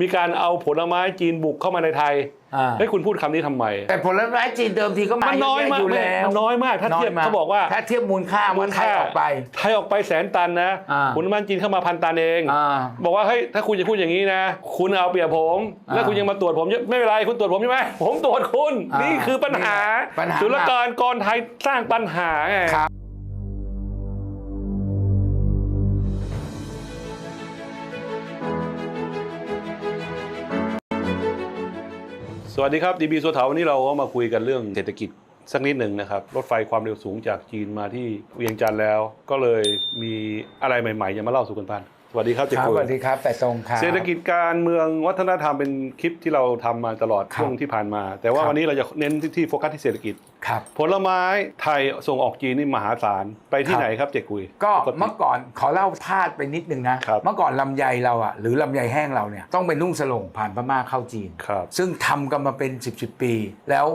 มีการเอาผลไม้จีนบุกเข้ามาในไทยอ่าเฮ้ยคุณพูดคำนี้ทำไม แต่ผลไม้จีนเดิมทีก็มามันน้อยมากเะแะอยู่แล้วมันน้อยมากถ้าเทียบน้เขาบอกว่า ถ้าเทียบมูลค่ามูลค่าออกไป ไทยออกไปแสนตันนะอ่า ผลไม้จีนเข้ามาพันตันเอง อ่า บอกว่าเฮ้ยถ้าคุณจะพูดอย่างนี้นะ คุณเอาเปรียบผม อ่าแล้วคุณยังมาตรวจผมเยอะไม่เป็นไรคุณตรวจผมใช่ไหมผมตรวจคุณ อ่านี่นี่คือปัญหาปัญหาศุลกากรกรไทยสร้างปัญหาไง ครับ สวัสดีครับดีบีโซเทาวันนี้เราก็มาคุยกันเรื่องเศรษฐกิจสักนิดหนึ่งนะครับ รถไฟความเร็วสูงจากจีนมาที่เวียงจันทร์แล้ว ก็เลยมีอะไรใหม่ๆจะมาเล่าสู่กันฟัง สวัสดีครับเจ๊ครับกุสยวัสดีครับแต่ตรงครับเศรษฐกิจการเมืองวัฒนธรรมเป็นคลิปที่เราทำมาตลอดครับช่วงที่ผ่านมา แต่ว่าครับวันนี้เราจะเน้นที่ที่โฟกัสที่เศรษฐกิจครับผลไม้ไทยส่งออกจีนนี่มหาศาลไปที่ครับไหนครับเจ๊กุย ก็ปติเมื่อก่อนขอเล่าพลาดไปนิดนึงนะครับเมื่อก่อนลำไยเราอะหรือลำไยแห้งเราเนี่ยต้องไปนุ่งสลงผ่านพม่าเข้าจีนครับซึ่งทำกันมาเป็น 10บสปี แล้ว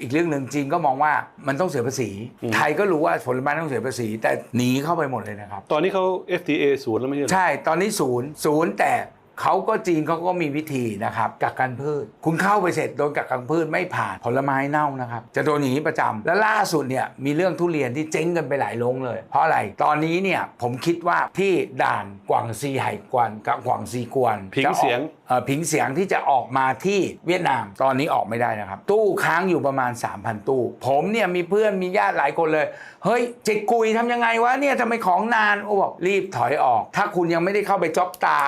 อีกเรื่องหนึ่งจีนก็มองว่ามันต้องเสียภาษี อืม ไทยก็รู้ว่าผลไม้ต้องเสียภาษี แต่หนีเข้าไปหมดเลยนะครับ ตอนนี้เขา FTA ศูนย์แล้วไม่ใช่เหรอ ใช่ตอนนี้ศูนย์ศูนย์แต่ เขาก็จีนเขาก็มีวิธีนะครับกักกันพืช คุณเข้าไปเสร็จโดนกักกันพืชไม่ผ่านผลไม้เน่านะครับ จะโดนอย่างนี้ประจำและล่าสุดเนี่ยมีเรื่องทุเรียนที่เจ๊งกันไปหลายโรงเลย เพราะอะไรตอนนี้เนี่ยผมคิดว่าที่ด่านกวางซีไห่กวนกับกวางซีกวนผิงจะออกเสียงเอ่อผิงเสียงที่จะออกมาที่เวียดนามตอนนี้ออกไม่ได้นะครับ ตู้ค้างอยู่ประมาณ 3,000 ตู้ ผมเนี่ยมีเพื่อนมีญาติหลายคนเลย เฮ้ยเจ๊กุยทำยังไงวะเนี่ยทำไมของนานโอ้บอกรีบถอยออก ถ้าคุณยังไม่ได้เข้าไปจ็อบตา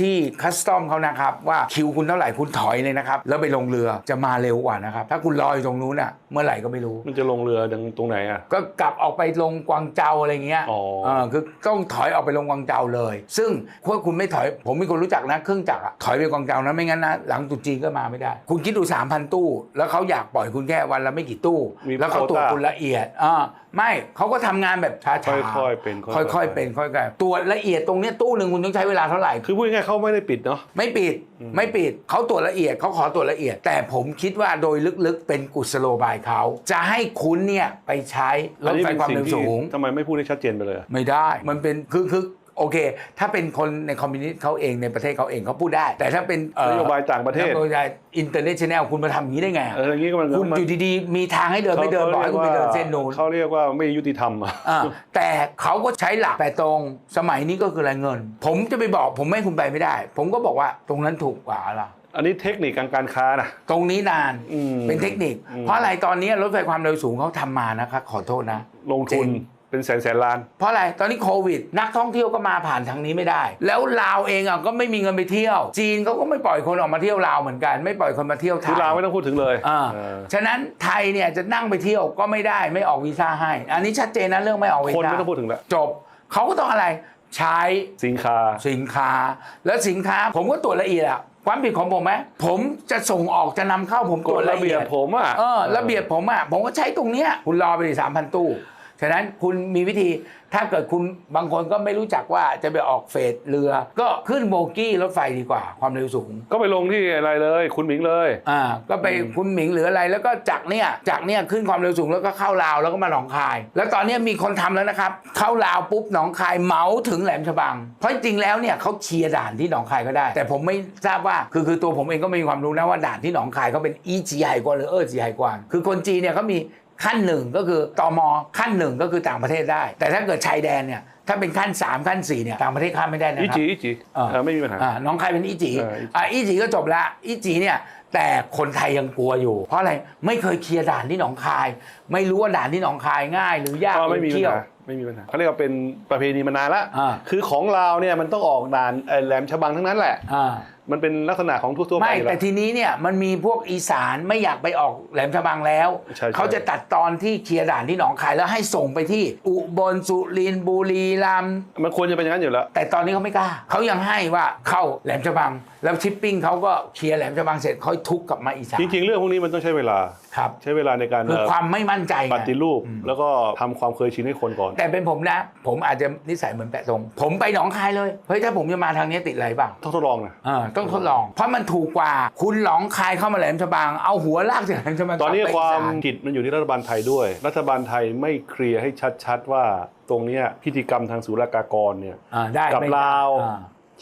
ที่คัสตอมเขานะครับ ว่าคิวคุณเท่าไหร่คุณถอยเลยนะครับ แล้วไปลงเรือจะมาเร็วกว่านะครับ ถ้าคุณรออยู่ตรงนู้นอะเมื่อไหร่ก็ไม่รู้ มันจะลงเรือดังตรงไหนอะ ก็กลับออกไปลงกวางเจาอะไรเงี้ยอ๋อเออคือต้องถอยออกไปลงกวางเจาเลย ซึ่งถ้าคุณไม่ถอย ผมมีคนรู้จักนะเครื่องจักรอะถอยไปกวางเจานะไม่งั้นนะหลังตรุษจีนก็มาไม่ได้ คุณคิดดู 3,000 ตู้ แล้วเขาอยากปล่อยคุณแค่วันละไม่กี่ตู้ มีแล้วเขาตรวจโควต้าคุณละเอียดอ่าไม่เขาก็ทำงานแบบช้าๆค่อยๆเป็นค่อยๆค่อยๆเป็นค่อยๆตรวจละเอียดตรงเนี้ยตู้หนึ่งคุณต้องใช้เวลาเท่าไหร่ คือพูดง่ายๆเขาไม่ได้ปิดเนาะ ไม่ปิดอืม ไม่ปิดเขาตรวจละเอียดเขาขอตรวจละเอียด แต่ผมคิดว่าโดยลึกๆ เป็นกุศโลบายเขาจะให้คุณเนี่ยไปใช้รถไฟความเร็วสูงทำไมไม่พูดให้ชัดเจนไปเลยอะไม่ได้ มันเป็นคือคือ โอเค ถ้าเป็นคนในคอมมิวนิสต์เขาเองในประเทศเขาเองเขาพูดได้ แต่ถ้าเป็นเอ่อนโยบายต่างประเทศนโยบายอินเตอร์เนชั่นแนลคุณมาทำอย่างนี้ได้ไงอะเอออย่างนี้ก็มันคุณมันอยู่ดีๆ มีทางให้เดินไม่เดินบอกให้คุณไปเดินเส้นนู้นเขาเรียกว่าไม่ยุติธรรมอะอ่าแต่เขาก็ใช้หลักแต่ตรงสมัยนี้ก็คืออะไรเงิน ผมจะไปบอกผมไม่ให้คุณไปไม่ได้ ผมก็บอกว่าตรงนั้นถูกกว่าล่ะ อันนี้เทคนิคการการค้านะ ตรงนี้นานอืมเป็นเทคนิคอืมเพราะอะไรตอนนี้รถไฟความเร็วสูงเขาทำมานะครับขอโทษนะลงทุนจริง เป็นแสนแสนล้าน เพราะอะไร ตอนนี้โควิด นักท่องเที่ยวก็มาผ่านทางนี้ไม่ได้ แล้วลาวเองอะก็ไม่มีเงินไปเที่ยว จีนเขาก็ไม่ปล่อยคนออกมาเที่ยวลาวเหมือนกัน ไม่ปล่อยคนมาเที่ยวไทคือยลาวไม่ต้องพูดถึงเลยอ่า เออฉะนั้นไทยเนี่ยจะนั่งไปเที่ยวก็ไม่ได้ไม่ออกวีซ่าให้ อันนี้ชัดเจนนะเรื่องไม่ออกวีคนซ่าไม่ต้องพูดถึงแล้วจบเขาก็ต้องอะไรใช้สินค้า สินค้า แล้วสินค้าผมก็ตรวจละเอียดอะความผิดของผมไหมผมจะส่งออกจะนำเข้าผมตกรวฎจระละเบีเอียยบดผมอะเออระเบียบผมอะผมก็ใช้ตรงเนี้ยคุณรอไปดิสามพันตู้ ฉะนั้นคุณมีวิธีถ้าเกิดคุณบางคนก็ไม่รู้จักว่าจะไปออกเฟสเรือ ก็ขึ้นโบกี้รถไฟดีกว่า ความเร็วสูง ก็ไปลงที่อะไรเลย คุณหมิงเลยอ่าก็ไปคุณหมิงหรืออะไร แล้วก็จากเนี่ยจากเนี่ยขึ้นความเร็วสูงแล้วก็เข้าลาวแล้วก็มาหนองคาย แล้วตอนเนี้ยมีคนทำแล้วนะครับ เข้าลาวปุ๊บหนองคายเหมาถึงแหลมฉบัง เพราะจริงๆแล้วเนี่ยเขาเคลียร์ด่านที่หนองคายก็ได้ แต่ผมไม่ทราบว่าคือคือตัวผมเองก็ไม่มีความรู้นะว่าด่านที่หนองคายเขาเป็นอีจีไฮกวนหรือเออจีไฮกวนคือคนจีนเนี่ยเขามี ขั้นหนึ่งก็คือตมขั้นหนึ่งก็คือต่างประเทศได้ แต่ถ้าเกิดชายแดนเนี่ยถ้าเป็นขั้นสามขั้นสี่เนี่ยต่างประเทศข้ามไม่ได้นะอีครับจีอีจีเออเออไม่มีปัญหา อ่าน้องคายเป็นอีจีเอออีจีอ่าอีจีก็จบละอีจีเนี่ยแต่คนไทยยังกลัวอยู่ เพราะอะไรไม่เคยเคลียร์ด่านที่หนองคาย ไม่รู้ว่าด่านที่หนองคายง่าย หรือยากก็หไม่รือมีปัญเที่ยวหา ไม่มีปัญหาเขาเรียกว่าเป็นประเพณีมานานละอ่า คือของเราเนี่ยมันต้องออกด่านเอ่อแหลมฉบังทั้งนั้นแหละ อ่า มันเป็นลักษณะของทั่วๆไปไม่อยู่แต่แล้ว ทีนี้เนี่ยมันมีพวกอีสานไม่อยากไปออกแหลมฉบังแล้ว ใช่ใช่ เขาจะตัดตอนที่เคลียร์ด่านที่หนองคายแล้วให้ส่งไปที่ อุบลสุรินทร์บุรีรัมย์มันควรจะเป็นอย่างนั้นอยู่แล้ว แต่ตอนนี้เขาไม่กล้าเขายังให้ว่าเข้าแหลมฉบัง แล้วชิปปิ้งเขาก็เคลียร์แหลมฉบังเสร็จเขาทุกกลับมาอีสานจริงๆ เรื่องพวกนี้มันต้องใช้เวลา ครับใช้เวลาในการคือเอ่อความไม่มั่นใจไงปฏิรูป แล้วก็ทำความเคยชินให้คนก่อน แต่เป็นผมนะ ผมอาจจะนิสัยเหมือนแปะตรง ผมไปหนองคายเลยเฮ้ยถ้าผมจะมาทางนี้ติดอะไรบ้างต้องทดลองนะเออต้องทดลอง เพราะมันถูกกว่าคุณหนองคายเข้ามาแหลมฉบังเอาหัวลากจากแหลมฉบังตอนนี้กลับไปความอีสนผิดมันอยู่ที่รัฐบาลไทยด้วย รัฐบาลไทยไม่เคลียร์ให้ชัดๆว่าตรงเนี้ยพิธีกรรมทางศุลกากรเนี่ยอ่าได้กับไม่ลาวอ่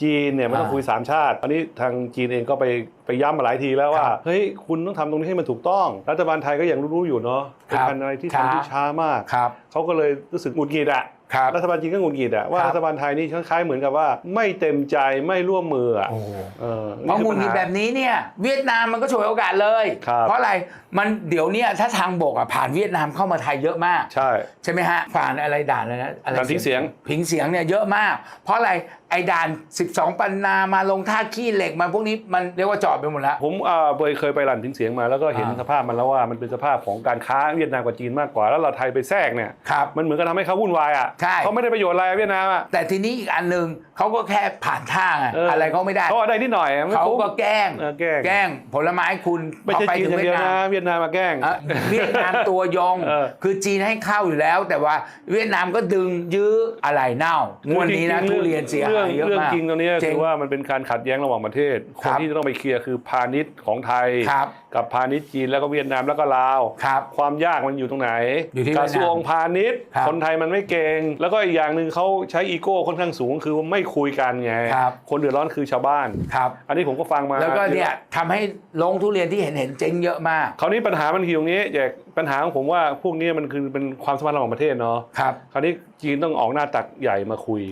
จีนเนี่ยมันต้องอ่าคุยสามชาติอันนี้ทางจีนเองก็ไปไปย้ำมาหลายทีแล้วว่าครับเฮ้ยคุณต้องทำตรงนี้ให้มันถูกต้อง รัฐบาลไทยก็ยังรู้ๆอยู่เนาะเป็นครับพันอะไรที่ช้าทำที่ช้ามากครับเขาก็เลยรู้สึกหงุดหงิดอะครับรัฐบาลจีนก็หงุดหงิดอะว่าครับรัฐบาลไทยนี่คล้ายๆเหมือนกับว่าไม่เต็มใจไม่ร่วมมืออะโอ้เออเพราะนี่หคืมุอนปัญหิดหาแบบนี้เนี่ยเวียดนามมันก็ฉวยโอกาสเลยครับเพราะอะไรมันเดี๋ยวเนี้ถ้าทางบกอะผ่านเวียดนามเข้ามาไทยเยอะมาก ใช่ใช่ไหมฮะผ่านอะไรด่านอะไรนะอะไรด่านพิงเสียงพิงเสียงเนี่ยเยอะมาก เพราะอะไรไอ้ด่าน 12 ปันนามาลงท่าขี้เหล็กมาพวกนี้มันเรียกว่าจอดไปหมดแล้ว ผมอ่าเคยเคยไปหลั่นทิ้งเสียงมาแล้วก็เห็นอ่า สภาพมันแล้วว่ามันเป็นสภาพของการค้าเวียดนามกับจีนมากกว่าแล้วเราไทยไปแทรกเนี่ย ครับ มันเหมือนกับทำให้เขาวุ่นวายอะใช่ เขาไม่ได้ประโยชน์อะไรเวียดนามอะแต่ทีนี้อีกอันหนึ่งเขาก็แค่ผ่านท่าไงเออออะไรเขาไม่ได้ เขาได้นิดหน่อยไม่เขาคุ้ม ก็แกล้งเออแกล้งแกล้งผลไม้คุณไม่ใช่พอไปจีนถึองย่างเวีเดียยวดนานะมเวียดนามมาแกล้ง อะเวียดนามตัวยง เออ คือจีนให้เข้าอยู่แล้ว แต่ว่าเวียดนามก็ดึงยื้ออะไรเน่างวดนี้นะจทุงๆเรียนเสียรื่หาองยเยอะเรื่องมากจริงตรงนี้เจ๊คืงอว่ามันเป็นการขัดแย้งระหว่างประเทศคครันบที่จะต้องไปเคลียร์คือพาณิชย์ของไทยครับกับพาณิชย์จีนแล้วก็เวียดนามแล้วก็ลาวครับความยากมันอยู่ตรงไหนอยู่ที่กระทรวงพาณิชย์ครับคนไทยมันไม่เก่ง แล้วก็อีกอย่างหนึ่งเขาใช้อีโก้ค่อนข้างสูงคือไม่คุยกันไงครับคนเดือดร้อนคือชาวบ้านครับอันนี้ผมก็ฟังมา แล้วก็เนี่ยทำให้ลงทุเรียนที่เห็นเห็นๆเจ๊งเยอะมาก คราวนี้ปัญหามันคือตรงนี้แจกปัญหาของผมว่าพวกนี้มันคือเป็นความสัมพันธ์ระหว่างประเทศเนาะ ครับคราวนี้จีนต้องออกหน้าตักใหญ่มาคุย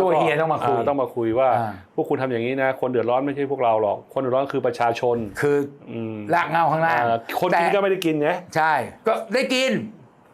ตัวแล้ก็เฮียต้องมาคุยต้องมาคุยว่าอ่าพวกคุณทำอย่างนี้นะ คนเดือดร้อนไม่ใช่พวกเราหรอก คนเดือดร้อนคือประชาชน คืออืมลากเงาข้างล่างอ่าคนแต่กินก็ไม่ได้กินไงใช่ ก็ได้กิน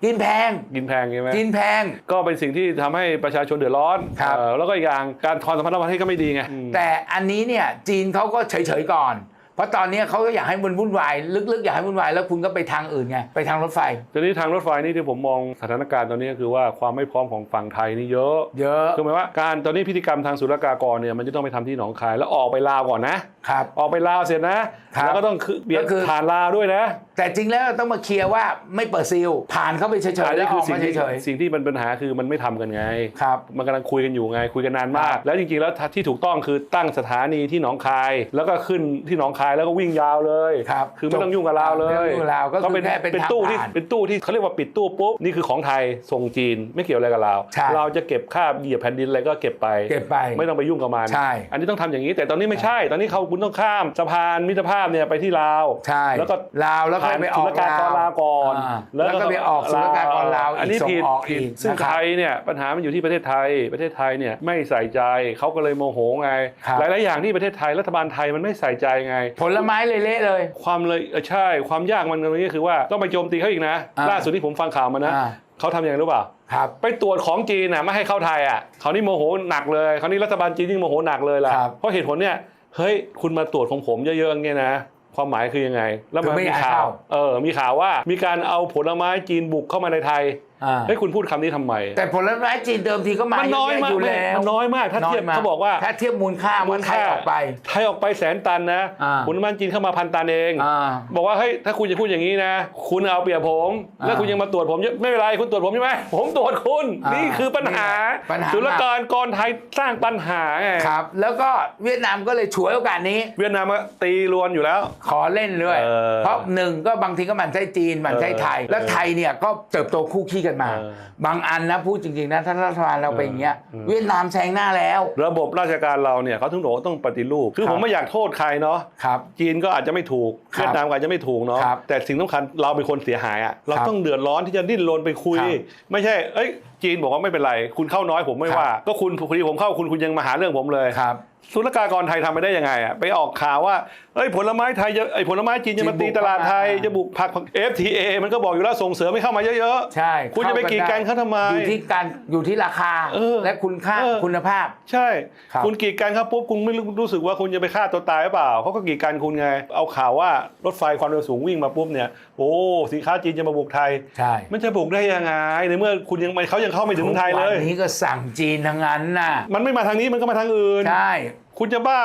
กินแพง กินแพงใช่ไหมกินแพง ก็เป็นสิ่งที่ทำให้ประชาชนเดือดร้อนครับเอ่อแล้วก็อีกอย่างการความสัมพันธ์ระหว่างประเทศก็ไม่ดีไงอืมแต่อันนี้เนี่ยจีนเขาก็เฉยๆก่อน เพราะตอนนี้เขาก็อยากให้มันวุ่นวาย ลึกๆ อยากให้วุ่นวายแล้วคุณก็ไปทางอื่นไงไปทางรถไฟ ทีนี้ทางรถไฟนี่ที่ผมมองสถานการณ์ตอนนี้ก็คือว่าความไม่พร้อมของฝั่งไทยนี่เยอะเยอะคือหมายว่าการตอนนี้พิธีกรรมทางศุลกากรเนี่ยมันจะต้องไปทำที่หนองคายแล้วออกไปลาวก่อนนะครับออกไปลาวเสร็จนะครับแล้วก็ต้องคือเบียดก็คือผ่านลาวด้วยนะ แต่จริงแล้วต้องมาเคลียร์ว่าไม่เปิดซีลผ่านเข้าไปเฉยอัๆนแล้นี้วอคืออกสิ่มางที่เฉยสิ่งที่มันปัญหาคือมันไม่ทำกันไง ๆครับ มันกำลังคุยกันอยู่ไงคุยกันนานมากครับแล้วจริงๆแล้วที่ถูกต้องคือตั้งสถานีที่หนองคาย แล้วก็ขึ้นที่หนองคายแล้วก็วิ่งยาวเลยครับคือไม่ต้องยุ่งกับลาวเลไม่ต้ยองยุ่งกับลาวก็คือเป็นแค่เป็นเป็นทางตู้ที่ผ่านเป็นตู้ที่เขาเรียกว่าปิดตู้ปุ๊บนี่คือของไทยส่งจีนไม่เกี่ยวอะไรกับลาวใช่เราจะเก็บค่าเหยียบแผ่นดินอะไรก็เก็บไปเก็บไปไม่ต้องไปยุ่งกับมันใช่อันนี้ต้องทำอย่างนี้แต่ตอนนี้ไม่ใช่ ตอนนี้เขาคุณต้องข้ามสะพานมิตรภาพเนี่ยไปที่ลาวใช่แล้วก็ ลาวแล้วก็ผ่านไปออกศุลกากรลาวก่อนาแล้วก็ไปออกศุลกากรลาวอันนี้ส่งผิดออกผิอีดกซึ่งนะครับไทยเนี่ยปัญหามันอยู่ที่ประเทศไทย ประเทศไทยเนี่ยไม่ใส่ใจเขาก็เลยโมโหไงครับหลายๆอย่างที่ประเทศไทยรัฐบาลไทยมันไม่ใส่ใจไง ผลไม้เลยเละเลย ความเลยเออใช่ความยากมันตรงนี้คือว่าต้องไปโจมตีเขาอีกนะอ่าล่าสุดที่ผมฟังข่าวมานะอ่าเขาทำยังไงรู้เปล่าครับไปตรวจของจีนน่ะไม่ให้เข้าไทยอะเขาวนี่โมโหหนักเลยเขาวนี่รัฐบาลจีนยิ่งโมโหหนักเลยล่ะครับเพราะเหตุผลเนี่ยเฮ้ยคุณมาตรวจของผมเยอะๆอย่างเงี้ยนะ ความหมายคือยังไง แล้วคือมันไม่มีให้ข่าเข้าวเออมีข่าวว่ามีการเอาผลไม้จีนบุกเข้ามาในไทยอ่าเฮ้ยคุณพูดคำนี้ทำไม แต่ผลไม้จีนเดิมทีก็มามันน้อยเะมากอยู่แล้วมันน้อยมากถ้าเทียบน้เขาบอกว่าถ้าเทียบมูลค่ามูลค่าออกไปไทยออกไปแสนตันนะอ่าผลไม้จีนเข้ามาพันตันเองอ่าบอกว่าเฮ้ยถ้าคุณจะพูดอย่างนี้นะ คุณเอาเปรียบผมอ่าแล้วคุณยังมาตรวจผมเยอะไม่เป็นไรคุณตรวจผมใช่ไหมผมตรวจคุณอ่านี่นี่คือปัญหาปัญหาศุลกากรไทยสร้างปัญหาไงครับ แล้วก็เวียดนามก็เลยฉวยโอกาสนี้ เวียดนามก็ตีรวนอยู่แล้ว ขอเล่นด้วยเออเพราะหนึ่งก็บางทีก็หมันไส้จีนหมันไส้ไทยเออแล้วไทยเนี่ยก็เติบโตคู่ขี้กันมาเออบางอันนะพูดจริงๆนะถ้ารัฐบาลเราเป็นอย่างเงี้ยเออเวียดนามแซงหน้าแล้ว ระบบราชการเราเนี่ยเขาถึงบอกว่าต้องปฏิรูป คือครับผมไม่อยากโทษใครเนาะครับจีนก็อาจจะไม่ถูกครับเวียดนามก็อาจจะไม่ถูกเนาะครับแต่สิ่งสำคัญเราเป็นคนเสียหายอะเราครับต้องเดือดร้อนที่จะดิ้นรนไปคุยครับไม่ใช่ เอ้ยจีนบอกว่าไม่เป็นไร คุณเข้าน้อยผมไม่ครับว่า ก็คุณพอดีผมเข้าคุณคุณยังมาหาเรื่องผมเลยครับศุลกากรไทยทำไปได้ยังไงอะไปออกข่าวว่า เอ้ยผลไม้ไทยจะไอ้ยผลไม้จีนจะมาจีนบุตีกตลาดไทยเข้ามาจะบุกผัก FTA มันก็บอกอยู่แล้วส่งเสริมให้เข้ามาเยอะใช่ คุณจะไปกีดกันเขาทำไม อยู่ที่การอยู่ที่ราคาเออและคุณค่าเออคุณภาพๆใช่ครับคุณกีดกันครับปุ๊บคุณไม่รู้รู้สึกว่าคุณจะไปฆ่าตัวตายหรือเปล่าเขาก็กีดกันคุณไง เอาข่าวว่ารถไฟความเร็วสูงวิ่งมาปุ๊บเนี่ยโอ้สินค้าจีนจะมาบุกไทยใช่มันจะบุกได้ยังไงในเมื่อคุณยังเขายังเข้าไม่ถึงเมืองไทยเลยวันนี้ก็สั่งจีนทั้งนั้นน่ะมันไม่มาทางนี้มันก็มาทางอื่นใช่ คุณจะบ้า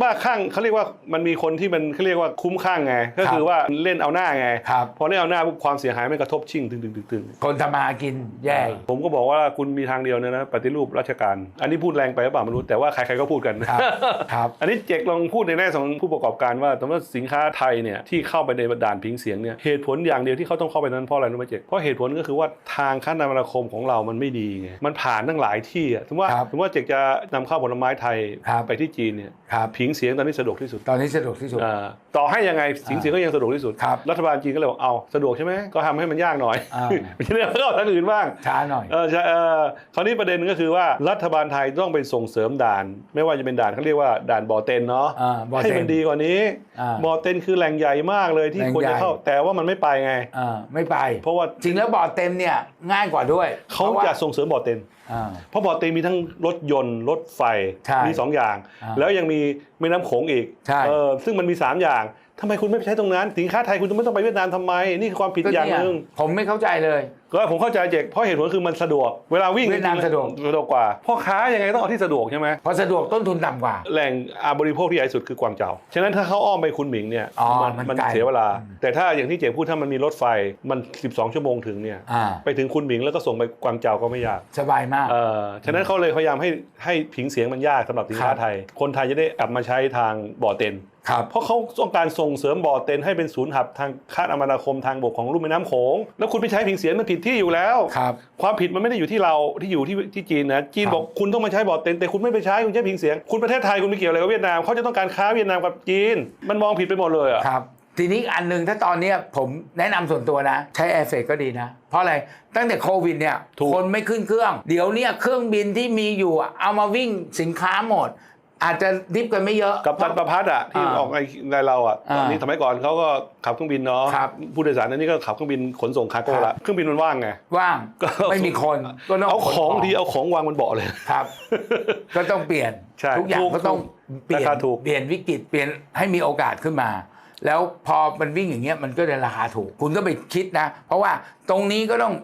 บ้าข้างเขาเรียกว่ามันมีคนที่มันเขาเรียกว่าคุ้มข้างไง ก็คือว่าเล่นเอาหน้าไง ครับ พอเล่นเอาหน้าปุ๊บความเสียหายมันกระทบชิ่งตึงตึงตึงตึงคนทำมาหากินแย่ ผมก็บอกว่าคุณมีทางเดียวนะนะปฏิรูปราชการ อันนี้พูดแรงไปหรือเปล่าไม่รู้แต่ว่าใครๆก็พูดกัน ครับ ครับ อันนี้เจกลองพูดในแง่ของผู้ประกอบการว่าสมมติว่าสินค้าไทยเนี่ยที่เข้าไปในด่านพิงเสียงเนี่ยเหตุผลอย่างเดียวที่เขาต้องเข้าไปนั้นเพราะอะไรรู้ไหมเจกเพราะเหตุผลก็คือว่าทางคมนาคมของเรามันไม่ดีไงมันผ่านตั้งหลายที่อะสมมติว่าครับ สมมติว่าเจกจะนำเข้าผลไม้ไทยครับ ไปที่จีนเนี่ยครับพิงเสียงตอนนี้สะดวกที่สุดตอนนี้สะดวกที่สุดอ่าต่อให้ยังไงสิงเสียงก็ยังสะดวกที่สุดครับรัฐบาลจีนก็เลยบอกเอาสะดวกใช่ไหมก็ทำให้มันยากหน่อยอ่าไม่ใช่เรื่องเข้าทางอื่นบ้างช้าหน่อยเออใช่เออคราวนี้ประเด็นก็คือว่ารัฐบาลไทยต้องไปส่งเสริมด่าน ไม่ว่าจะเป็นด่านเขาเรียกว่าด่านบ่อเต็นเนาะอ่าบ่อเต็นให้มันดีกว่านี้อ่าบ่อเต็นคือแหล่งใหญ่มากเลยที่แหล่งควรใหญ่จะเข้าแต่ว่ามันไม่ไปไงอ่าไม่ไป เพราะว่าจริงแล้วบ่อเต็มเนี่ยง่ายกว่าด้วยเขาพระว่จะส่งเสริมบ่อเต็นอ่า เพราะบ่อเต็นมีทั้งรถยนต์รถไฟใช่มีสองอย่างอ่าแล้วยังมีแม่น้ำโขงอีกใช่เออซึ่งมันมีสามอย่างทำไมคุณไม่ไปใช้ตรงนั้น สินค้าไทยคุณจะไม่ต้องไปเวียดนามทำไม นี่คือความผิดก็อย่างเนี่หนึ่งผมไม่เข้าใจเลย ก็ผมเข้าใจเจกเพราะเหตุผลคือมันสะดวก เวลาวิ่งเวียดนามสะดวก สะดวกกว่าพ่อค้ายังไงต้องเอาที่สะดวกใช่ไหมเพราะสะดวกต้นทุนต่ำกว่า แหล่งอาบริโภคที่ใหญ่สุดคือกวางเจาฉะนั้นถ้าเขาอ้อมไปคุณหมิงเนี่ยอ๋อมันมันมันไกล เสียเวลา แต่ถ้าอย่างที่เจพูดถ้ามันมีรถไฟมัน 12 ชั่วโมงถึงเนี่ยอ่าไปถึงคุณหมิงแล้วก็ส่งไปกวางเจาก็ไม่ยากสบายมาก เออฉะนั้นเขาเลยพยายามให้ให้ผิงเสียงมันยากสำหรับสินค้าครับ ไทย คนไทยจะได้กลับมาใช้ทางบ่อเต็น ครับ เพราะเขาต้องการส่งเสริมบ่อเต็นให้เป็นศูนย์หับทางคาดอมนาคมทางบกของลุ่มแม่น้ำโขง แล้วคุณไปใช้ผิงเสียงมันผิดที่อยู่แล้ว ครับ ความผิดมันไม่ได้อยู่ที่เราที่อยู่ที่ที่จีนนะ จีนครับบอกคุณต้องมาใช้บ่อเต็นแต่คุณไม่ไปใช้คุณใช้ผิงเสียง คุณประเทศไทยคุณไม่เกี่ยวอะไรกับเวียดนามเขาจะต้องการค้าเวียดนามกับจีน มันมองผิดไปหมดเลยอะครับ ทีนี้อันหนึ่งถ้าตอนเนี้ยผมแนะนำส่วนตัวนะ ใช้แอร์เฟกก็ดีนะ เพราะอะไร ตั้งแต่โควิดเนี่ยถูกคนไม่ขึ้นเครื่อง เดี๋ยวเนี่ยเครื่องบินที่มีอยู่อะเอามาวิ่งสินค้าหมด อาจจะดิฟกันไม่เยอะ กับตันประพัดอะที่อ่าออกในในเราอะอ่าตอนนี้สมัยก่อนเขาก็ขับเครื่องบินเนาะครับผู้โดยสารอันนี้ก็ขับเครื่องบินขนส่งคาร์โก้ครัละบเครื่องบินมันว่างไงว่างก็ไม่มีคนก็ต้องเอาขนของทีเอาของวางบนเบาะเลยครับ ก็ต้องเปลี่ยนใช่ทุกอย่างถูกก็ต้องเปลี่ยนราคาถูกเปลี่ยนวิกฤตเปลี่ยนให้มีโอกาสขึ้นมา แล้วพอมันวิ่งอย่างเงี้ยมันก็เลยราคาถูก คุณก็ไปคิดนะ เพราะว่าตรงนี้ก็ต้อง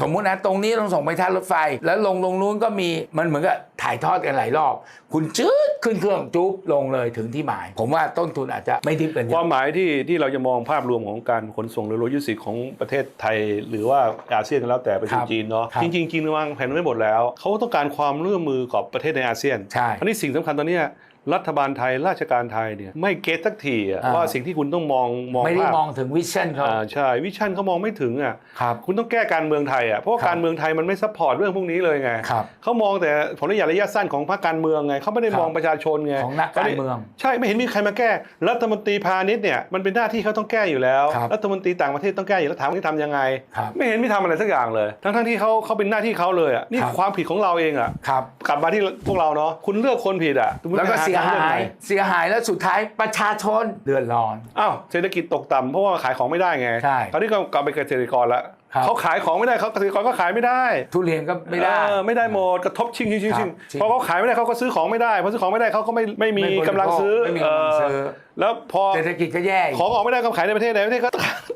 สมมุตินะตรงนี้ต้องส่งไปท่ารถไฟ แล้วลงลงนู้นก็มีมันเหมือนกับถ่ายทอดกันหลายรอบ คุณจืดขึ้นเครื่องจุ๊บลงเลยถึงที่หมาย ผมว่าต้นทุนอาจจะไม่ทิพกันเยควาอะมหมายที่ที่เราจะมองภาพรวมของการขนส่งหรือโลจิสติกส์ของประเทศไทย หรือว่าอาเซียนก็แล้วแต่ไปถึคงรับจีนเนาะครับจริงๆจีนวางแผนไว้หมดแล้ว เขาต้องการความร่วมมือกับประเทศในอาเซียนใช่อันนี้สิ่งสำคัญตอนเนี้ย รัฐบาลไทยราชการไทยเนี่ยไม่เก็ตสักทีอะอ่า ว่าสิ่งที่คุณต้องมองมองไม่ได้ภาพมองถึงวิชั่นเขาอ่าใช่วิชั่นเขามองไม่ถึงอะครับ คุณต้องแก้การเมืองไทยอะเพราะว่าครับ การเมืองไทยมันไม่ซัพพอร์ตเรื่องพวกนี้เลยไงครับ เขามองแต่ผลประโยชน์ระยะสั้นของพรรคการเมืองไงเขาไม่ได้ครับ มองประชาชนไง ของนักการเมือง ใช่ไม่เห็นมีใครมาแก้ รัฐมนตรีพาณิชย์เนี่ยมันเป็นหน้าที่เขาต้องแก้อยู่แล้ว ครับรัฐมนตรีต่างประเทศต้องแก้อยู่แล้วถามว่าจะทำยังไง ครับไม่เห็นมีทำอะไรสักอย่างเลยทั้งทั้งๆที่เขาเขาเป็นหน้าที่เขาเลยอะนี่ครับ ความผิดของเราเองอะครับ กลับมาที่พวกเราเนาะคุณเลือกคนผิดอะคุณแล้วก็ไปเสียทงลือกหาไหนยเสียหายแล้วสุดท้ายประชาชนเดือดร้อน อ้าวเศรษฐกิจตกต่ำเพราะว่าขายของไม่ได้ไงใช่คราวนี้ก็กลับไปเกษตรกรละครับเขาขายของไม่ได้เขาเกษตรกรก็ขายไม่ได้ ทุเรียนก็ไม่ได้ เออไม่ได้หมดกระทบชิงชิงชิงครับชิงชิงพอเขาขายไม่ได้เขาก็ซื้อของไม่ได้พอซื้อของไม่ได้เขาก็ไม่ไม่มีไม่บริโภคกำลังซื้อไม่มีกำลังซื้อ เแล้วพอเศรษฐกิจก็แย่อีก ของออกไม่ได้ก็ขายในประเทศไหนประเทศก็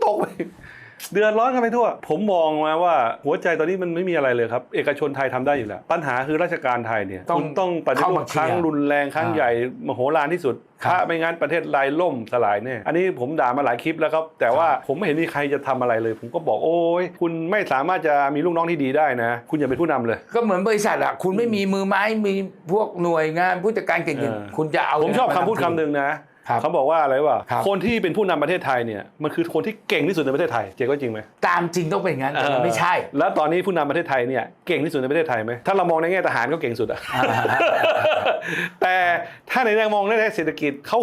ตกไป เดือดร้อนกันไปทั่ว ผมมองมาว่าหัวใจตอนนี้มันไม่มีอะไรเลยครับ เอกชนไทยทำได้อยู่แล้ว ปัญหาคือราชการไทยเนี่ยต้องคุณต้องปฏิรูเข้าปมาครั้งเคลียร์รุนแรงครั้งอ่าใหญ่มโหฬารที่สุดครับถ้าไม่งั้นประเทศรายล่มสลายเนี่ยอันนี้ผมด่ามาหลายคลิปแล้วครับ แต่ว่าผมไม่เห็นมีใครจะทำอะไรเลย ผมก็บอกโอ้ยคุณไม่สามารถจะมีลูกน้องที่ดีได้นะ คุณอย่าเป็นผู้นำเลย ก็เหมือนบริษัทอะคุณไม่มีมือไม้มีพวกหน่วยงานผู้จัดการเก่งเออๆคุณจะเอาผมชอบมาคำพูดทำคำหนึ่งนะครับ เขาบอกว่าอะไรวะครับคนที่เป็นผู้นำประเทศไทยเนี่ยมันคือคนที่เก่งที่สุดในประเทศไทยเจ๊ก็จริงไหมตามจริงต้องเป็นอย่างนั้นแต่มันไม่ใช่เออแล้วตอนนี้ผู้นำประเทศไทยเนี่ยเก่งที่สุดในประเทศไทยไหมถ้าเรามองในแง่ทหารก็เก่งสุดอะอ่าแต่ถ้าในแง่มองในแง่เศรษฐกิจเขา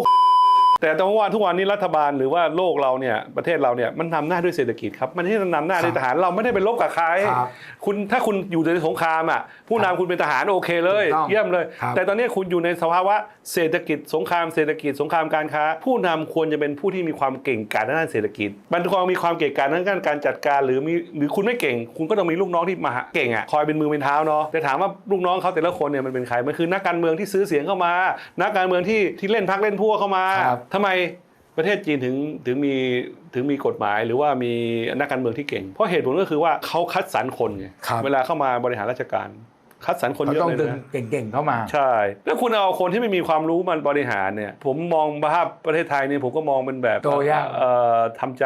แต่แต่ว่าทุกวันนี้รัฐบาลหรือว่าโลกเราเนี่ยประเทศเราเนี่ยมันนำหน้าด้วยเศรษฐกิจครับมันไม่ได้นำหน้าด้วยทหารเราไม่ได้ไปรบกับใครครับคุณถ้าคุณอยู่ในสงครามอะผู้นำคุณเป็นทหารโอเคเลย ถูกต้องเยี่ยมเลย ครับ แต่ตอนนี้คุณอยู่ในสภาวะเศรษฐกิจสงครามเศรษฐกิจสงครามการค้า ผู้นำควรจะเป็นผู้ที่มีความเก่งกาจด้านเศรษฐกิจ มันควรมีความเก่งกาจด้านการจัดการ หรือมีหรือคุณไม่เก่ง คุณก็ต้องมีลูกน้องที่มาหาเก่งอะคอยเป็นมือเป็นเท้าเนาะแต่ถามว่าลูกน้องเขาแต่ละคนเนี่ยมันเป็นใครมันคือนักการเมืองที่ซื้อเสียงเข้ามา นักการเมืองที่ที่เล่นพักเล่นพวกเข้ามา ครับทำไมประเทศจีนถึงถึงมีถึงมีกฎหมาย หรือว่ามีนักการเมืองที่เก่ง เพราะเหตุผลก็คือว่าเขาคัดสรรคนไงครับเวลาเข้ามาบริหารราชการ คัดสรรคนเขาเยอะต้องเลยดึงนะเก่งๆเข้ามา ใช่ แล้วคุณเอาคนที่ไม่มีความรู้มันบริหารเนี่ย ผมมองภาพประเทศไทยเนี่ยผมก็มองเป็นแบบโตยากเอ่อทำใจ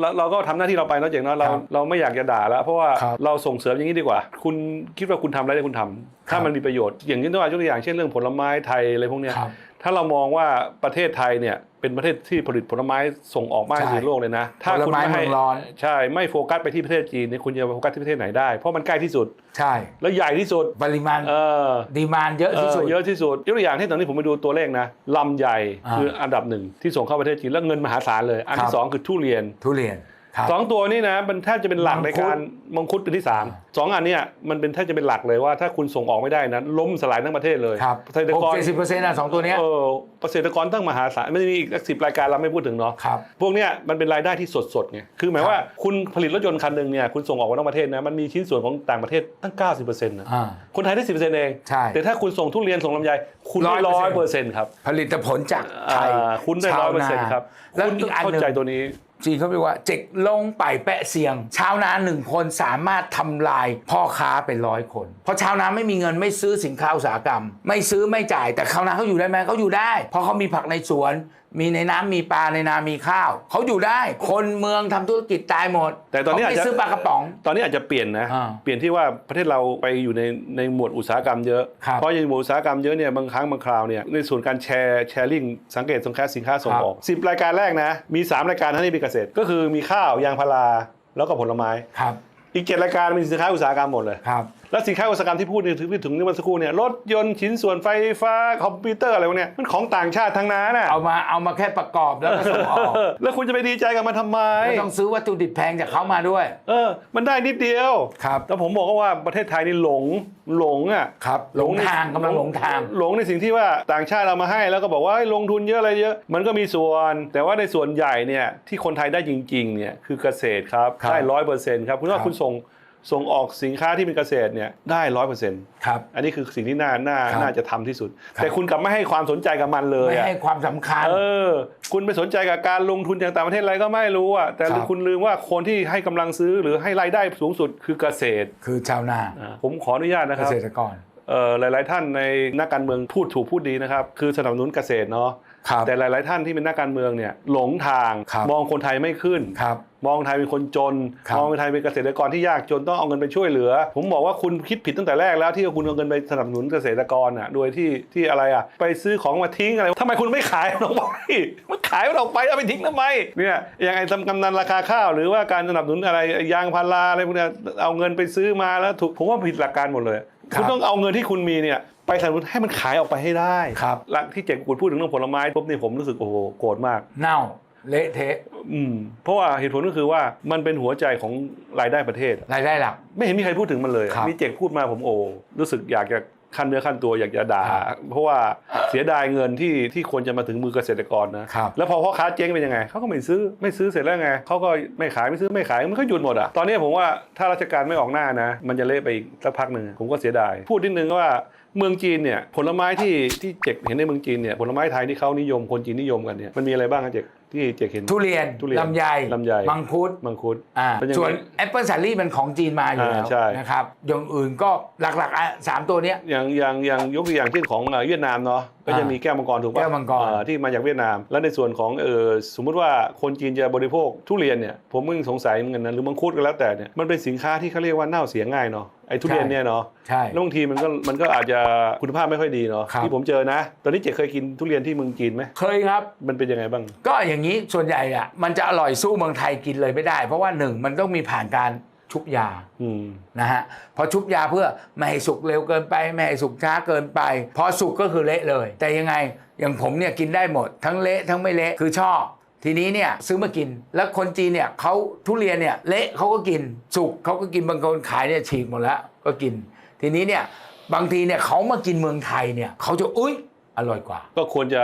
แล้วเราก็ทำหน้าที่เราไปเนาะเจ๋งเนาะเราครับเราไม่อยากจะด่าแล้ว เพราะว่าครับเราส่งเสริมอย่างนี้ดีกว่า คุณคิดว่าคุณทำอะไรได้คุณทำถ้าครับมันมีประโยชน์อย่างที่ตัวยกตัวอย่างเช่นเรื่องผลไม้ไทยอะไรพวกเนี้ยครับ ถ้าเรามองว่าประเทศไทยเนี่ยเป็นประเทศที่ผลิตผลไม้ส่งออกมากที่สุดใช่ในโลกเลยนะ ถ้าผลคุณไม้ไม่ให้เมืองร้อนใช่ไม่โฟกัสไปที่ประเทศจีนเนี่ยคุณจะโฟกัสที่ประเทศไหนได้ เพราะมันใกล้ที่สุด ใช่ แล้วใหญ่ที่สุดปริมาณเออดีมานเยอะที่สุดเออเยอะที่สุดยกตัวอย่างที่ตอนนี้ผมไปดูตัวเลขนะลำใหญ่อ่าคืออันดับหนึ่งที่ส่งเข้าประเทศจีนแล้วเงินมหาศาลเลย อันครัที่บสองคือทุเรียนทุเรียนครับ สองตัวนี้นะมันแทบจะเป็นหลักมัในงคุดการมังคุดเป็นที่สามสองอันเนี้ยมันเป็นแทบจะเป็นหลักเลยว่าถ้าคุณส่งออกไม่ได้นะล้มสลายทั้งประเทศเลยครับเกษตรหกกรเจ็ดสิบเปอร์เซ็นต์นะสองตัวเนี้ยเออเกษตรกรตั้งมหาศาลไม่ได้มีอีกสิบรายการเราไม่พูดถึงเนาะครับพวกเนี้ยมันเป็นรายได้ที่สดๆไงคือหมายครับว่าคุณผลิตรถยนต์คันหนึ่งเนี่ยคุณส่งออกไปนอกประเทศนะมันมีชิ้นส่วนของต่างประเทศตั้ง 90%นะอ่าคนไทยได้ 10%เองใช่แต่ถ้าคุณส่งทุเรียนส่งลำไยคุณได้ร้อยเปอร์เซ็นต์ครับผลิตผลจากไทยอ่าคุณได้ชาร้อวยเปอร์เซ็นต์นาครับแล้วคุณอีกอันเข้าหนึ่งใจตัวนี้ จีนเขาเรียกว่าเจ็กลงไปแปะเสียง ชาวนาหนึ่งคนสามารถทำลายพ่อค้าเป็นร้อยคน เพราะชาวนาไม่มีเงินไม่ซื้อสินค้าอุตสาหกรรม ไม่ซื้อไม่จ่าย แต่ชาวนาเขาอยู่ได้ไหมเขาอยู่ได้ เพราะเขามีผักในสวน มีในน้ำมีปลาในนามีข้าวเขาอยู่ได้ คนเมืองทำธุรกิจตายหมดแต่ตอนนี้เขาอาจไม่จะซื้อปลากระป๋อง ตอนนี้อาจจะเปลี่ยนนะ อ่าเปลี่ยนที่ว่าประเทศเราไปอยู่ในในหมวดอุตสาหกรรมเยอะ ครับเพราะในหมวดอุตสาหกรรมเยอะเนี่ยบางครั้งบางคราวเนี่ยในส่วนการแชร์แชร์ลิงสังเกตสินค้าสินค้าส่งครับออกสิบรายการแรกนะมีสามรายการเท่านี้เป็นเกษตร ก็คือมีข้าวยางพาราแล้วก็ผลไม้ ครับอีกเจ็ดรายการเป็นสินค้าอุตสาหกรรมหมดเลย ครับแล้วสินค้าอุตสาหกรรมที่พูดถึงที่ถึงเมื่อสักครู่เนี่ยรถยนต์ชิ้นส่วนไฟฟ้าคอมพิวเตอร์อะไรพวกเนี้ยมันของต่างชาติทั้งนั้นน่ะเอามาเอามาแค่ประกอบแล้วก็ส่งออกเออแล้วคุณจะไปดีใจกับมันทำไมไม่ต้องซื้อวัตถุดิบแพงจากเขามาด้วย เออ มันได้นิดเดียวครับแต่ผมบอกว่าประเทศไทยนี่หลงหลงอะครับหลงทางกำลังหลงทาง หลงในสิ่งที่ว่าต่างชาติเอามาให้แล้วก็บอกว่าเฮ้ยลงทุนเยอะอะไรเยอะ มันก็มีส่วน แต่ว่าในส่วนใหญ่เนี่ยที่คนไทยได้จริงๆเนี่ยคือเกษตรครับครับได้ร้อยเปอร์เซ็นต์ครับคุณว่าครับคุณส่ง ส่งออกสินค้าที่เป็นเกษตรเนี่ยได้ร้อยเปอร์เซ็นต์ครับ อันนี้คือสิ่งที่น่าน่าครับน่าจะทำที่สุดครับแต่คุณกลับไม่ให้ความสนใจกับมันเลยไม่อะให้ความสำคัญ เออ คุณไปสนใจกับการลงทุนอย่างต่างประเทศอะไรก็ไม่รู้อะแต่ครับคุณลืมว่าคนที่ให้กำลังซื้อหรือให้รายได้สูงสุดคือเกษตร คือชาวนาอ่าผมขออนุญาตนะเกครับษตรกรเอ่อหลาย ๆ ท่านในนักการเมืองพูดถูกพูดดีนะครับ คือสนับสนุนเกษตรเนาะครับ แต่หลาย ๆ ท่านที่เป็นนักการเมืองเนี่ยหลงทางครับมองคนไทยไม่ขึ้นครับมองไทยเป็นคนจนครับมองไทยเป็นเกษตรกรที่ยากจนต้องเอาเงินไปช่วยเหลือ ผมบอกว่าคุณคิดผิดตั้งแต่แรกแล้วที่คุณเอาเงินไปสนับสนุนเกษตรกรอะโดยที่ที่อะไรอะไปซื้อของมาทิ้งอะไรทำไมคุณไม่ขายมันออกไปมันขายมันออกไปเอาไปทิ้งทำไมเนี่ยอย่างไอ้กำนันราคาข้าวหรือว่าการสนับสนุนอะไรยางพาราอะไรพวกเนี้ยเอาเงินไปซื้อมาแล้วถูกผมว่าผิดหลักการหมดเลย ครับคุณต้องเอาเงินที่คุณมีเนี่ยไปสนับสนุนให้มันขายออกไปให้ได้ครับหลักที่เจ็กกูดพูดถึงเรื่องผลไม้ปุ๊บนี่ผมรู้สึกโอ้โหโกรธมาก เน่าเละเทะอืมเพราะว่าเหตุผลก็คือว่ามันเป็นหัวใจของรายได้ประเทศ รายได้หลัก ไม่เห็นมีใครพูดถึงมันเลยครับมีเจกพูดมาผมโอ้รู้สึกอยากจะ ขั้นเนื้อขั้นตัวอยากจะด่า เพราะว่าเสียดายเงินที่ที่ควรจะมาถึงมือเกษตรกรนะครับแล้วพอพ่อค้าเจ๊งเป็นยังไงเขาก็ไม่ซื้อไม่ซื้อเสร็จแล้วไงเขาก็ไม่ขายไม่ซื้อไม่ขายมันก็หยุดหมดอะตอนนี้ผมว่าถ้าราชการไม่ออกหน้านะ มันจะเละไปอีกสักพักหนึ่งผมก็เสียดาย พูดนิดนึงว่าเมืองจีนเนี่ยผลไม้ที่ที่เจกเห็นในเมืองจีนเนี่ยผลไม้ไทยที่เขานิยมคนจีนนิยมกันเนี่ยมันมีอะไรบ้างครับเจก ที่เจกเห็นทุเรียนทุเรียนลำไยลำไยมังคุดมังคุดอ่าเป็นยังไงส่วนแอปเปิลสาลี่มันของจีนมาอยู่แล้วอ่าใช่นะครับอย่างอื่นก็หลักๆอะสามตัวเนี้ยอย่างอย่างอย่างยกตัวอย่างเช่นของเอ่อเวียดนามเนาะก็จะอ่ามีมีแก้วมังกรถูกปะแก้วมังกรเอ่อที่มาจากเวียดนาม แล้วในส่วนของเออสมมุติว่าคนจีนจะบริโภคทุเรียนเนี่ยผมมึงสงสัยเหมือนกันนะหรือมังคุดก็แล้วแต่เนี่ยมันเป็นสินค้าที่เขาเรียกว่าเน่าเสียง่ายเนาะ ไอ้ทุเรียนเนี่ยเนาะใช่แล้วบางทีมันก็มันก็อาจจะคุณภาพไม่ค่อยดีเนาะครับที่ผมเจอนะ ตอนนี้เจ๊เคยกินทุเรียนที่เมืองจีนไหมเคยครับ มันเป็นยังไงบ้าง ก็อย่างนี้ส่วนใหญ่อะมันจะอร่อยสู้เมืองไทยกินเลยไม่ได้ เพราะว่าหนึ่งมันต้องมีผ่านการชุบยาอืมนะฮะพอชุบยาเพื่อไม่ให้สุกเร็วเกินไปไม่ให้สุกช้าเกินไป พอสุกก็คือเละเลย แต่ยังไงอย่างผมเนี่ยกินได้หมด ทั้งเละทั้งไม่เละคือชอบ ทีนี้เนี่ยซื้อมากิน แล้วคนจีนเนี่ยเขาทุเรียนเนี่ยเละเขาก็กินสุกเขาก็กินบางคนขายเนี่ยฉีกหมดแล้วก็กิน ทีนี้เนี่ยบางทีเนี่ยเขามากินเมืองไทยเนี่ยเขาจะอุ้ยอร่อยกว่า ก็ควรจะ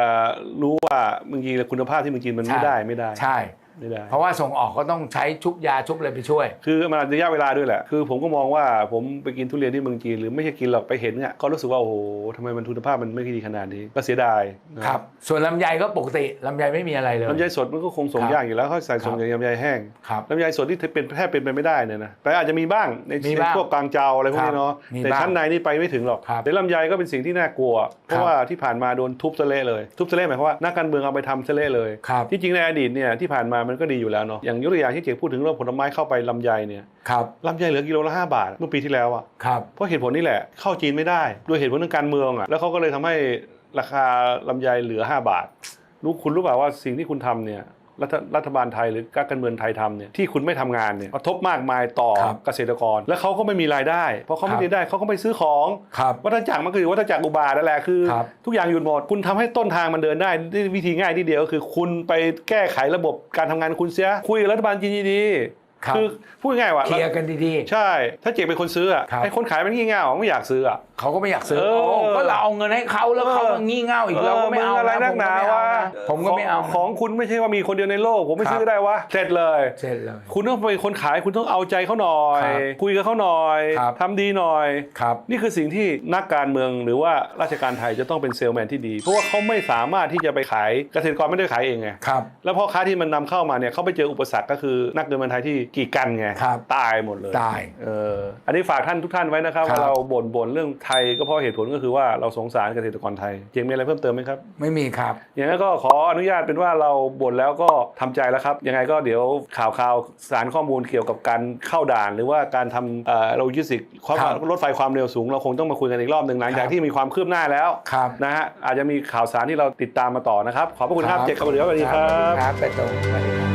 รู้ว่าเมืองจีนคุณภาพที่เมืองจีนมันไม่ใช่ได้ไม่ได้ ใช่ ไม่ได้ เพราะว่าส่งออกก็ต้องใช้ชุบยาชุบอะไรไปช่วย คือมันระยะเวลาด้วยแหละ คือผมก็มองว่าผมไปกินทุเรียนที่เมืองจีนหรือไม่ใช่กินหรอกไปเห็นเนี่ยก็รู้สึกว่าโอ้โหทำไมมันคุณภาพมันไม่ดีขนาดนี้ก็เสียดายนะครับ ส่วนลำไยก็ปกติลำไยไม่มีอะไรเลยลำไยสดมันก็คงส่งครับยากอยู่แล้วเขาใส่ส่งครับอย่างลำไยแห้งครับลำไยสดที่เป็นแทบเป็นไปไม่ได้เนี่ยนะแต่อาจจะมีบ้างในมีในบ้างพวกกลางเจ้าอะไรพวกนี้เนาะมีแต่บ้างชั้นในนี่ไปไม่ถึงหรอกครับแต่ลำไยก็เป็นสิ่งที่น่ากลัว เพครัราะบว่าที่ผ่านมาโดนทุบสะเละเลย ทุบสะเละหมายความว่านักการเมืองเอาไปทำสะเละเลยครับที่จริงในอดีตเนี่ยที่ผ่านมามันก็ดีอยู่แล้วเนาะอย่างยกตัวอย่างที่เจ๊พูดถึงเรื่องผลไม้เข้าไปลำไยเนี่ยครับลำไยเหลือกิโลละ5บาทเมื่อปีที่แล้วอะครับเพราะเหตุผลนี่แหละเข้าจีนไม่ได้ด้วยเหตุผลทางการเมืองอะแล้วเขาก็เลยทำให้ราคาลำไยเหลือ 5 บาทรู้คุณรู้เปล่าว่าสิ่งที่คุณทำเนี่ย รัฐรัฐบาลไทยหรือการเมืองไทยทำเนี่ยที่คุณไม่ทำงานเนี่ยกระทบมากมายต่อครับเกษตรกร แล้วเขาก็ไม่มีรายได้ เพราะเขาไม่ครับได้ได้เขาก็ไปซื้อของครับวัฏจักรมันคือวัฏจักรอุบาทนั่นแหละคือครับทุกอย่างหยุดหมดคุณทำให้ต้นทางมันเดินได้ด้วยวิธีง่ายที่เดียวก็คือ คุณไปแก้ไขระบบการทำงานคุณเสียคุยกับรัฐบาลจีนดีๆ ครับ คือพูดง่ายๆว่าเคลียร์กันดีใช่ ถ้าเจกเป็นคนซื้ออะครับ ไอ้คนขายมันงี่เง่าไม่อยากซื้ออะๆเขาก็ไม่อยากซื้อเออโอ้ก็เราเอาเงินให้เขาแล้วเขามางี่เง่าอีกเราก็ไม่เอางอะไรนะนักหนาวะผมก็ไม่เอาขนะงของคุณไม่ใช่ว่ามีคนเดียวในโลก ผมไม่ครับ ซื้อได้วะเสร็จเลยเสร็จเลย คุณต้องเป็นคนขายคุณต้องเอาใจเขาหน่อย ครับคุยกับเขาหน่อยครับ ทำดีหน่อย ครับ นี่คือสิ่งที่นักการเมืองหรือว่าราชการไทยจะต้องเป็นเซลแมนที่ดี เพราะว่าเขาไม่สามารถที่จะไปขายเกษตรกรไม่ได้ขายเองไง ครับ แล้วพ่อค้าที่มันนำเข้ามาเนี่ยเขาไปเจออุปสรรคก็คือนักเงินเมืองไทยที่กีดกันไงครับตายหมดเลยตายเอออันนี้ฝากท่านทุกท่านไว้นะครับครับว่าเราบ่นบ่นเรื่องไทยก็เพราะเหตุผลก็คือว่าเราสงสารเกษตรกรไทยเจงมีอะไรเพิ่มเติมไหมครับ ไม่มีครับ อย่างนั้นก็ขออนุญาตเป็นว่าเราบ่นแล้วก็ทำใจแล้วครับ ยังไงก็เดี๋ยวข่าวข่าวสารข้อมูลเกี่ยวกับการเข้าด่าน หรือว่าการทำเอ่อโลจิสติกส์ความครับรถไฟความเร็วสูง เราคงต้องมาคุยกันอีกรอบหนึ่งหลังจากครับที่มีความคืบหน้าแล้วครับนะฮะอาจจะมีข่าวสารที่เราติดตามมาต่อนะครับ ขอบพระคุณครับเจกกับเดี๋ยวสวัสดีครัสวัสดีบครับไปตรงสวัสดีครับ